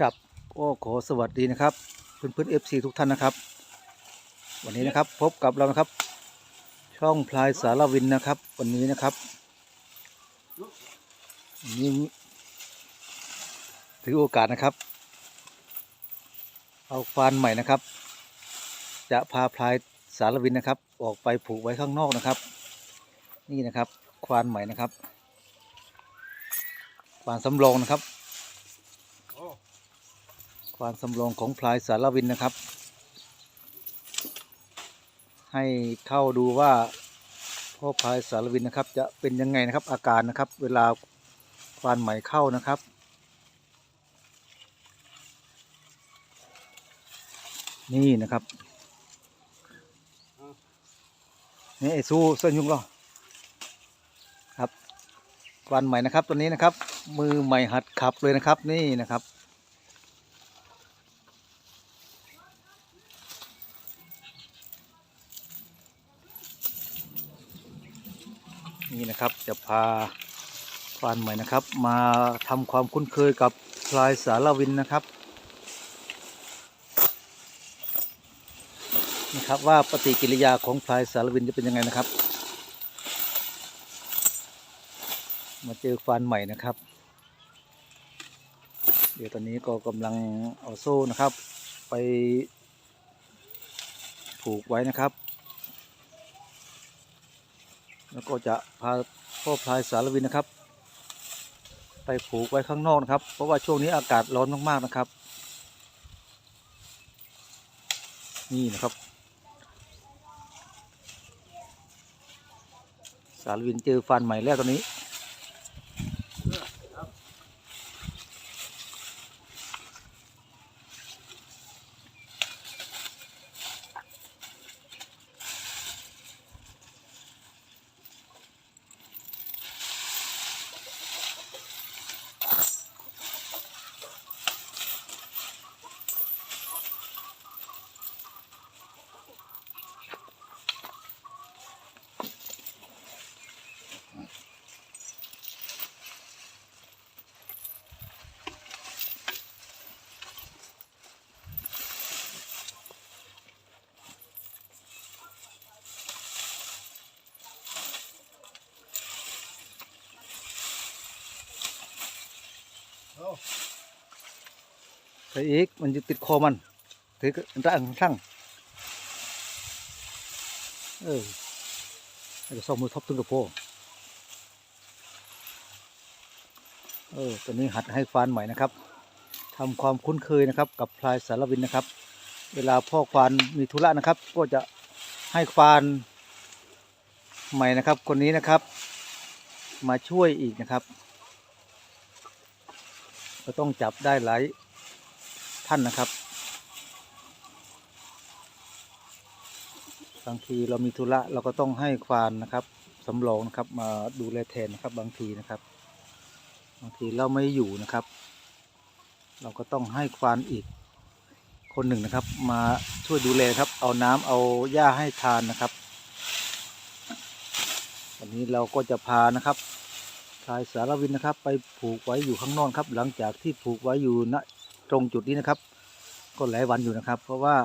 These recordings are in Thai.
ครับก็ขอสวัสดีนะครับเพื่อนเพื่อนเอฟซีทุกท่านนะครับ วันนี้นะครับพบกับเรานะครับ ช่องพลายสารวินนะครับ วันนี้นะครับนนี้ถือโอกาสนะครับ เอาควานใหม่นะครับ จะพาพลายสารวินนะครับ ออกไปผูกไว้ข้างนอกนะครับ นี่นะครับควานใหม่นะครับควานสำรองนะครับ ควานสำรองของพลายสารวินนะครับ ให้เข้าดูว่าพ่อพลายสารวินนะครับ จะเป็นยังไงนะครับอาการนะครับ เวลาควานใหม่เข้านะครับนี่นะครับนี่ไอ้สู้เส้นยุงหรอครับควานใหม่นะครับตัวนี้นะครับ มือใหม่หัดขับเลยนะครับนี่นะครับ นี่นะครับจะพาควานใหม่นะครับ มาทำความคุ้นเคยกับพลายสารวินนะครับนะครับว่าปฏิกิริยาของพลายสารวินจะเป็นยังไงนะครับ มาเจอควานใหม่นะครับ เดี๋ยวตอนนี้ก็กำลังเอาโซ่นะครับ ไปผูกไว้นะครับ แล้วก็จะพาพ่อพลายสารวินนะครับ ไปผูกไว้ข้างนอกนะครับ เพราะว่าช่วงนี้อากาศร้อนมากๆนะครับ นี่นะครับ สารวินเจอฟันใหม่แล้วตอนนี้ ไปอีกมันจะติดคอมันถือกระอังช่างเออแล้วก็ซ่อมมือทบตึงกระโปงเออตัวนี้หัดให้ควานใหม่นะครับทำความคุ้นเคยนะครับ กับพลายสารวินนะครับ เวลาพ่อควานมีธุระนะครับ ก็จะให้ควานใหม่นะครับ คนนี้นะครับ มาช่วยอีกนะครับ ก็ต้องจับได้หลายท่านนะครับ บางทีเรามีธุระเราก็ต้องให้ควานนะครับสำรองนะครับมาดูแลแทนนะครับบางทีนะครับ บางทีเราไม่อยู่นะครับ เราก็ต้องให้ควานอีกคนหนึ่งนะครับ มาช่วยดูแลครับ เอาน้ำเอาหญ้าให้ทานนะครับ วันนี้เราก็จะพานะครับ พลายสารวินนะครับ ไปผูกไว้อยู่ข้างนอกครับ หลังจากที่ผูกไว้อยู่ณตรงจุดนี้นะครับ ก็หลายวันอยู่นะครับ เพราะว่า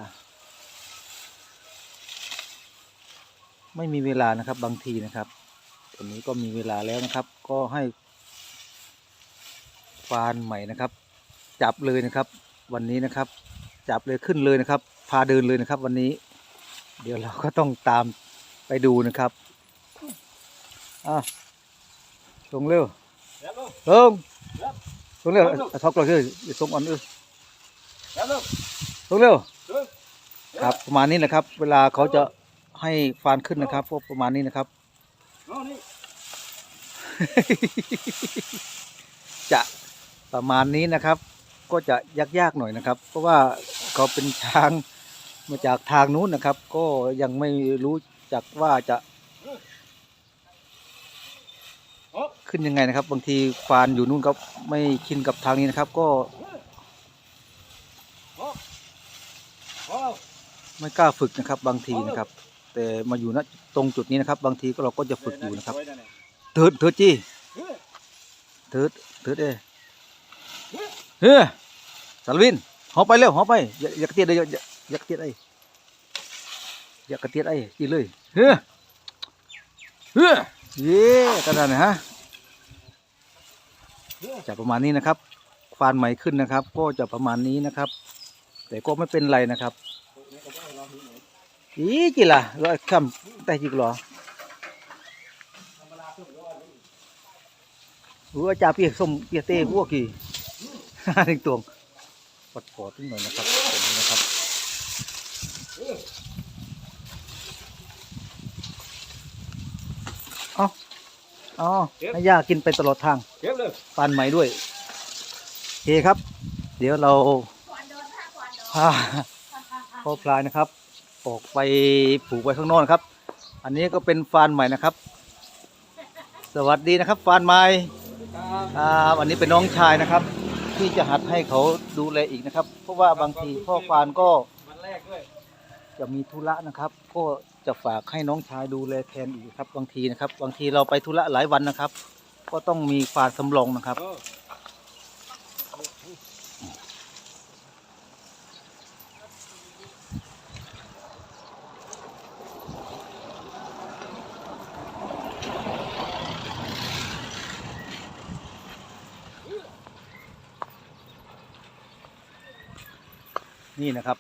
ไม่มีเวลานะครับบางทีนะครับตอนนี้ก็มีเวลาแล้วนะครับ ก็ให้ฟานใหม่นะครับ จับเลยนะครับ วันนี้นะครับ จับเลยขึ้นเลยนะครับ พาเดินเลยนะครับ วันนี้ เดี๋ยวเราก็ต้องตามไปดูนะครับอะ ลงเร็ว Dạ luôn, ลงครับลงเร็วครับเอาท็อกก่อนเลยอย่าส่งอ่อนเออ dạ luôn, ลงเร็ว luôn. ครับประมาณนี้นะครับ เวลาเขาจะให้ฟานขึ้นนะครับพวกประมาณนี้นะครับ Nó đi. จะประมาณนี้นะครับ ก็จะยากๆหน่อยนะครับ เพราะว่าเขาเป็นช้างมาจากทางนู้นนะครับ ก็ยังไม่รู้จักว่าจะ ขึ้นยังไงนะครับ บางทีควานอยู่นู่นก็ไม่ชินกับทางนี้นะครับ ก็ ไม่กล้าฝึกนะครับ บางทีนะครับ แต่มาอยู่ณตรงจุดนี้นะครับ บางทีก็เราก็จะฝึกอยู่นะครับเถิดเถิดจี้เถิดเถิดเอ้เฮ้ยสารวินหอไปเร็วหอไปอย่าอย่ากระเตียดเลยอย่าอย่ากระเตียดไอ้อย่ากระเตียดไอ้กินเลยเฮ้อเฮ้อเย่กระดานนะฮะ จะประมาณนี้นะครับฟานใหม่ขึ้นนะครับ ก็จะประมาณนี้นะครับ แต่ก็ไม่เป็นไรนะครับอีกี่ล่ะร้อยคำแต่จิกหรอหัวจ่าเปียกส้มเปียเต้หัวกี่ถึงตวงปอดปอดนิดหน่อยนะครับเอา เอาให้ย่ากินไปตลอดทางเก็บเลยปานใหม่ด้วยโอเคครับ เดี๋ยวเราพาพ่อพลายนะครับ ออกไปผูกไว้ข้างนอกนะครับ อันนี้ก็เป็นฟานใหม่นะครับ สวัสดีนะครับ ฟานใหม่อ่าวันนี้เป็นน้องชายนะครับ ที่จะหัดให้เขาดูแลอีกนะครับ เพราะว่าบางทีพ่อฟานก็วันแรกด้วยจะมีธุระนะครับ ก็ จะฝากให้น้องชายดูแลแทนอีกครับบางทีนะครับ บางทีเราไปธุระหลายวันนะครับ ก็ต้องมีฟานสำรองนะครับเออนี่นะครับ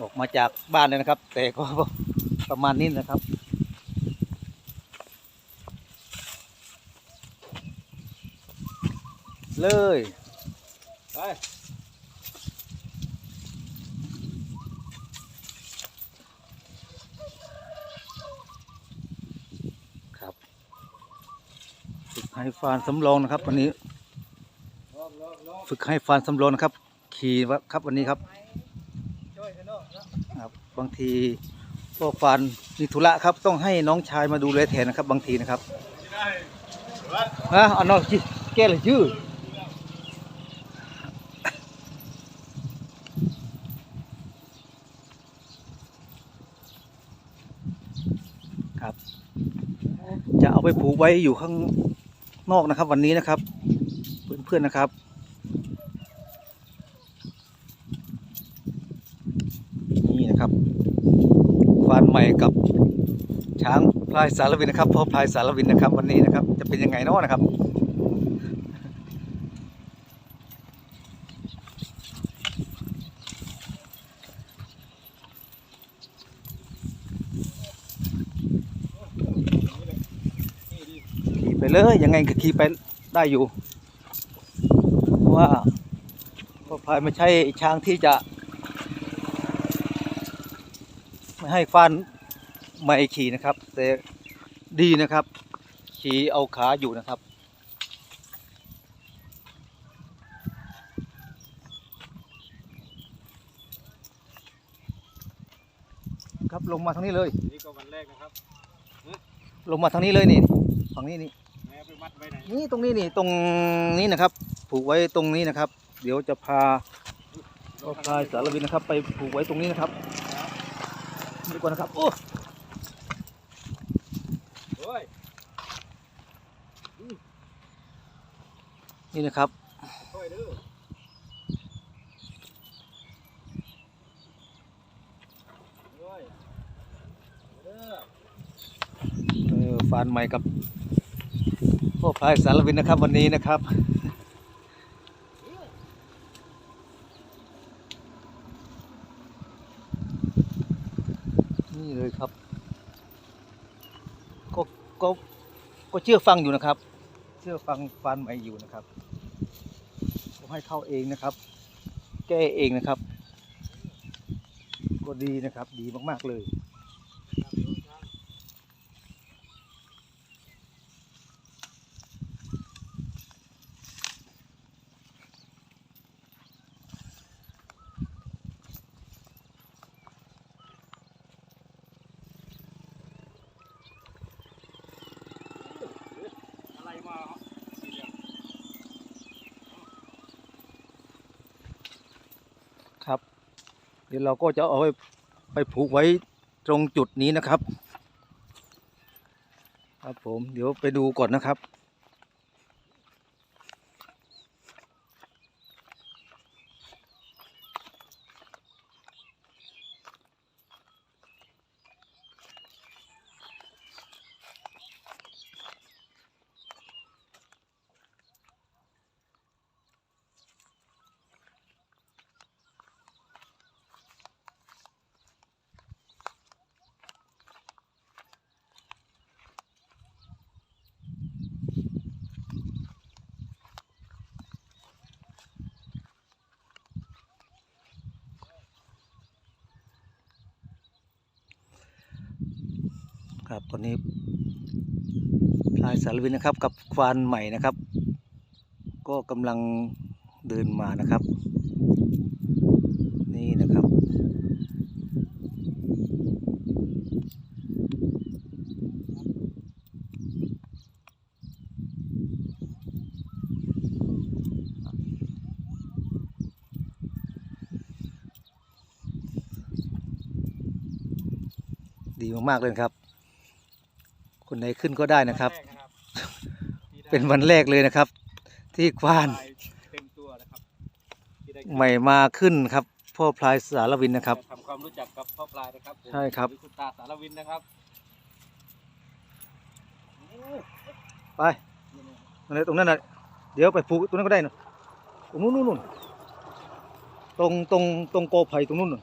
ออกมาจากบ้านเลยนะครับ แต่ก็ ประมาณนี้นะครับ เลยไปครับฝึกให้ฟานสำรองนะครับวันนี้ฝึกให้ฟานสำรองนะครับ ขี่วะครับวันนี้ครับวันนาะครับบางที กฟานมีธุระครับ ต้องให้น้องชายมาดูแลแทนนะครับ บางทีนะครับได้วัดฮะเอาน้องจิแก้เลยชื่อครับ จะเอาไปผูกไว้อยู่ข้างนอกนะครับ วันนี้นะครับเพื่อนๆนะครับนี่นะครับ ฟานใหม่กับช้างพลายสารวินนะครับพ่อพลายสารวินนะครับ วันนี้นะครับ จะเป็นยังไงเนาะนะครับขี่ไปเลยยังไงก็ขี่ไปได้อยู่ เพราะว่าพ่อพลายไม่ใช่ช้างที่จะ ไม่ ให้ฟันไม่ขี่นะครับ แต่ดีนะครับ ขี่เอาขาอยู่นะครับ ครับลงมาทางนี้เลยนี่ก็วันแรกนะครับลงมาทางนี้เลยนี่ฝั่งนี้นี่แม่ไปมัดไว้ไหนนี่ตรงนี้นี่ตรงนี้นะครับ ผูกไว้ตรงนี้นะครับ เดี๋ยวจะพาพ่อพลายสารวินนะครับ ไปผูกไว้ตรงนี้นะครับ ดีกว่านะครับโอ้โอ้ยนี่นะครับค่อยเด้อโอ้ยเด้อเออฟานใหม่กับพ่อพลายสารวินนะครับวันนี้นะครับ นี่เลยครับ ก็ก็ก็เชื่อฟังอยู่นะครับ เชื่อฟังฟานใหม่อยู่นะครับผมให้เข้าเองนะครับ แก้เองนะครับ ก็ดีนะครับ ดีมากๆเลย มาสีเหลืองครับ เดี๋ยวเราก็จะเอาไปไปผูกไว้ตรงจุดนี้นะครับ ครับผมเดี๋ยวไปดูก่อนนะครับ ครับตอนนี้พลายสารวินนะครับ กับควานใหม่นะครับ ก็กำลังเดินมานะครับ นี่นะครับ ดีมากๆเลยครับ ไหนขึ้นก็ได้นะครับแกนะครับที่ได้เป็นวันแรกเลยนะครับ ที่ควานปลายเต็มตัวนะครับที่ได้ใหม่มาขึ้นครับ พ่อพลายสารวินนะครับทำความรู้จักกับพ่อปลายนะครับผมใช่ครับหอคุณตาสารวินนะครับไปนั่นเลยตรงนั้นน่ะเดี๋ยวไปผูกตรงนั้นก็ได้นะตรงนู้นนู่นนู่นตรงตรงตรงโกอไผ่ตรงนู้นน่ะ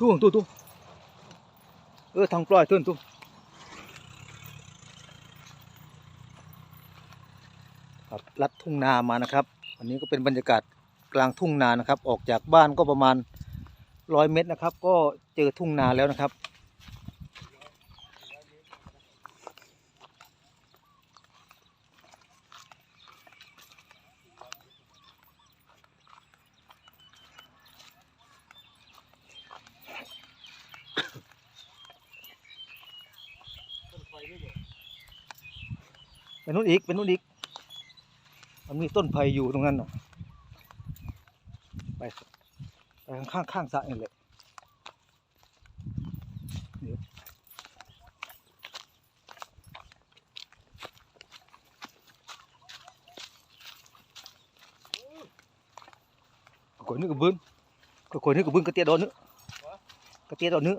ตู้ตู้ตู้ เออทางปล่อยเตือนตุ้ครับลัดทุ่งนามานะครับ อันนี้ก็เป็นบรรยากาศกลางทุ่งนานะครับ ออกจากบ้านก็ประมาณร้อยเมตรนะครับ ก็เจอทุ่งนาแล้วนะครับ นู่นอีกเป็นนู่นอีก มันมีต้นไผ่อยู่ตรงนั้นน่ะไปไปข้างข้างสระนี่แหละเดี๋ยวก่อนนึกกับบื้นก่อนนึกกับบื้นกระเตียดอนนึกกระเตียดอนนึก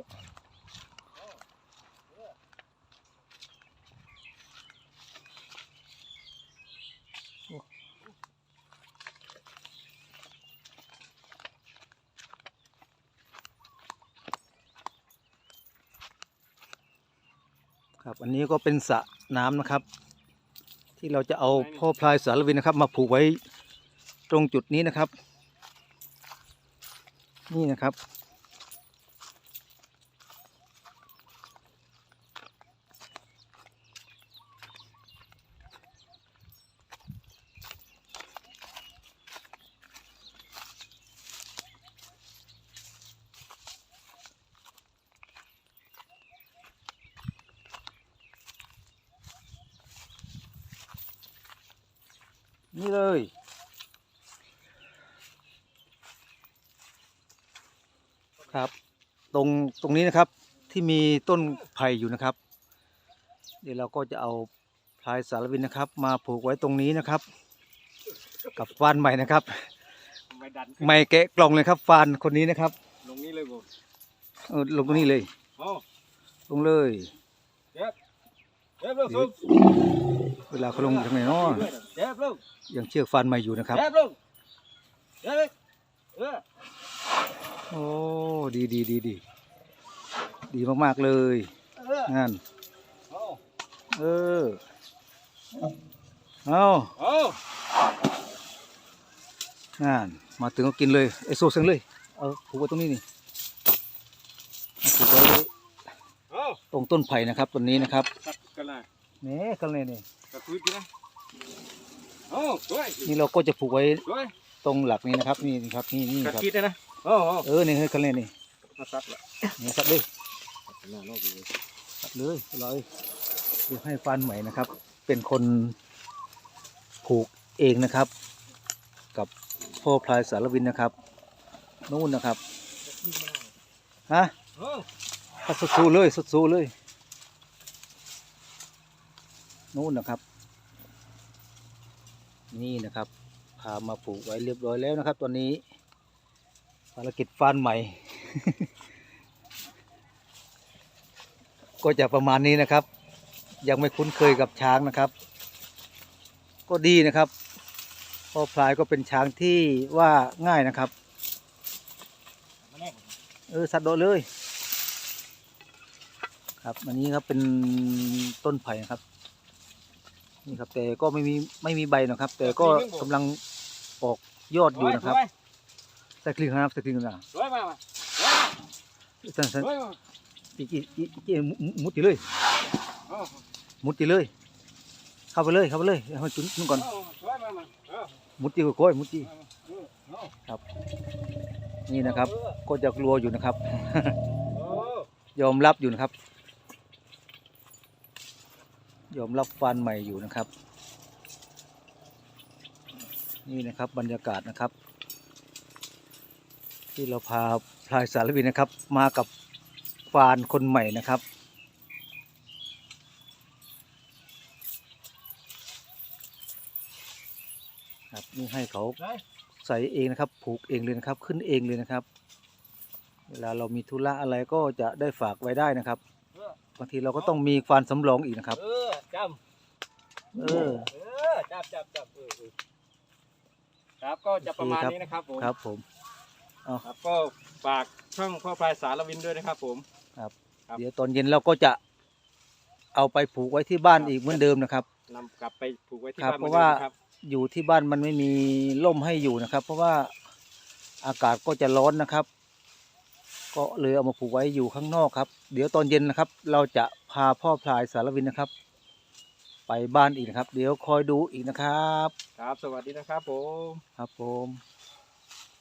ครับอันนี้ก็เป็นสระน้ำนะครับ ที่เราจะเอาพ่อพลายสารวินนะครับ มาผูกไว้ตรงจุดนี้นะครับ นี่นะครับ นี่เลย ครับ ตรงตรงนี้นะครับที่มีต้นไผ่อยู่นะครับ เดี๋ยวเราก็จะเอาพลายสารวินนะครับ มาผูกไว้ตรงนี้นะครับ กับฟานใหม่นะครับ ไม่ดันไม่แกะกล่องเลยครับฟานคนนี้นะครับลงนี้เลยบ่เออลงตรงนี้เลยโอ้ลงเลยเจ็บเจ็บลูกสุด เวลาเขาลงทางไหนเนาะเจ็บลูกยังเชือกฟานใหม่อยู่นะครับเจ็บลูกเจ็บเออโอ้ดีดีดีดีดีมากๆเลยเออนั่นเอาเออเอาเอานั่นมาถึงก็กินเลยไอโซเซงเลยเอาผูกไว้ตรงนี้นี่ผูกไว้เอาตรงต้นไผ่นะครับต้นนี้นะครับตัด กันนะนี่กันเลยนี่กระพือกินนะเอาด้วยนี่เราก็จะผูกไว้ด้วยตรงหลักนี้นะครับ นี่นะครับนี่นี่กระครับคิดนะนะโอ้โหเออนี่ให้กันเลยนี่มาตัดละนี่สับเลยน่าโน้ตดีสับเลยเลยเดี๋ยวให้ฟันใหม่นะครับ เป็นคนผูกเองนะครับ กับพ่อพลายสารวินนะครับนู่นนะครับฮะ โอ้ ถ้าสุดสู้เลยสุดสู้เลย นู่นนะครับ นี่นะครับ พามาปลูกไว้เรียบร้อยแล้วนะครับ ตอนนี้ ภารกิจฟานใหม่ ก็จะประมาณนี้นะครับ ยังไม่คุ้นเคยกับช้างนะครับ ก็ดีนะครับพ่อพลายก็เป็นช้างที่ว่าง่ายนะครับมาแน่เออสัตว์โดดเลย ครับ อันนี้ครับเป็นต้นไผ่นะครับ นี่ครับ แต่ก็ไม่มีไม่มีใบนะครับ แต่ก็กำลังออกยอดอยู่นะครับด้วยสกลิงนะครับสกลิงนะด้วยมามาสั่นสั่นเฮ้ยอีกอีกอีกอีกมุดจีเลยเอ้ามุดจีเลย เข้าไปเลยเข้าไปเลยเอาให้จุนนุ่นก่อนเอ้าช่วยมามาเอ้ามุดจีก็โก้ยมุดจีเอ้านี่นะครับ ก็จะกลัวอยู่นะครับโอ้ยอมรับอยู่นะครับ ยอมรับฟันใหม่อยู่นะครับ นี่นะครับบรรยากาศนะครับ ที่เราพาพลายสารวินนะครับ มากับฟานคนใหม่นะครับครับนี่ให้เขาใส่เองนะครับ ผูกเองเลยนะครับ ขึ้นเองเลยนะครับ เวลาเรามีธุระอะไรก็จะได้ฝากไว้ได้นะครับบางทีเราก็ต้องมีฟานสำรองอีกนะครับ เออจเออำเออจับจับจับเออเออครับก็จะประมาณนี้นะครับผมครับผม ครับก็ฝากช่องพ่อพลายสารวินด้วยนะครับ ผม ครับ เดี๋ยวตอนเย็นเราก็จะ เอาไปผูกไว้ที่บ้านอีกเหมือนเดิมนะครับนำกลับไปผูกไว้ที่ครับบ้านเพราะว่าหมือนดิมครับ อยู่ที่บ้านมันไม่มีร่มให้อยู่นะครับ เพราะว่าอากาศก็จะร้อนนะครับ ก็เลยเอามาผูกไว้อยู่ข้างนอกครับ เดี๋ยวตอนเย็นนะครับ เราจะพาพ่อพลายสารวินนะครับ ไปบ้านอีกนะครับ เดี๋ยวคอยดูอีกนะครับ ครับ สวัสดีนะครับผม ครับผม